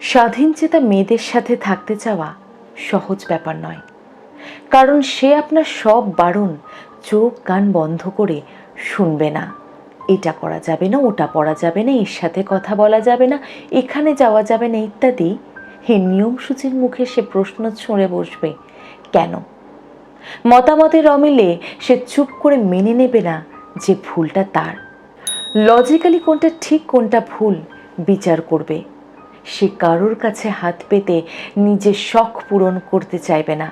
স্বাধীনচেতা মেয়েদের সাথে থাকতে চাওয়া সহজ ব্যাপার নয়। কারণ সে আপনার সব বারণ চোখ কান বন্ধ করে শুনবে না। এটা করা যাবে না, ওটা পড়া যাবে না, এর সাথে কথা বলা যাবে না, এখানে যাওয়া যাবে না, ইত্যাদি। হে নিয়মসূচির মুখে সে প্রশ্ন ছুঁড়ে বসবে। কেন? মতামতের অমিলে সে চুপ করে মেনে নেবে না যে ভুলটা তার। লজিক্যালি কোনটা ঠিক, কোনটা ভুল বিচার করবে। সে কারোর কাছে হাত পেতে নিজের শখ পূরণ করতে চাইবে না।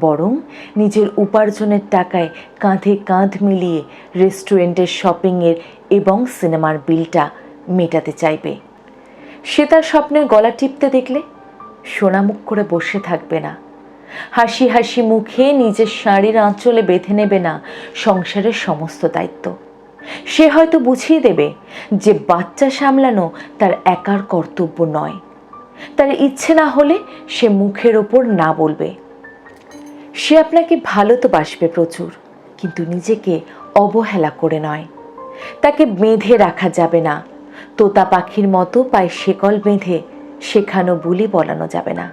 বরং নিজের উপার্জনের টাকায় কাঁধে কাঁধ মিলিয়ে রেস্টুরেন্টের শপিংয়ের এবং সিনেমার বিলটা মেটাতে চাইবে। সে তার স্বপ্নের গলা টিপতে দেখলে সোনামুখ করে বসে থাকবে না। হাসি হাসি মুখে নিজের শাড়ির আঁচলে বেঁধে নেবে না সংসারের সমস্ত দায়িত্ব। সে হয়তো বুঝিয়ে দেবে যে বাচ্চা সামলানো তার একার কর্তব্য নয়। তার ইচ্ছে না হলে সে মুখের ওপর না বলবে। সে আপনাকে ভালো তো বাসবে প্রচুর, কিন্তু নিজেকে অবহেলা করে নয়। তাকে বেঁধে রাখা যাবে না। তোতা পাখির মতো পায়ে শেকল বেঁধে শেখানো বুলি বলানো যাবে না।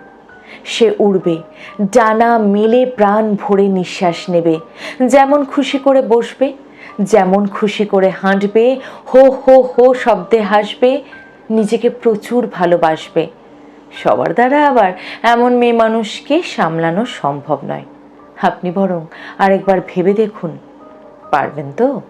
সে উড়বে, ডানা মেলে প্রাণ ভরে নিঃশ্বাস নেবে, যেমন খুশি করে বসবে যেমন খুশি করে হাঁটবে, হো হো হো শব্দে হাসবে, নিজেকে প্রচুর ভালোবাসবে। সবার দ্বারা আবার এমন মেয়ে মানুষকে সামলানো সম্ভব নয়। আপনি বরং আরেকবার ভেবে দেখুন, পারবেন তো?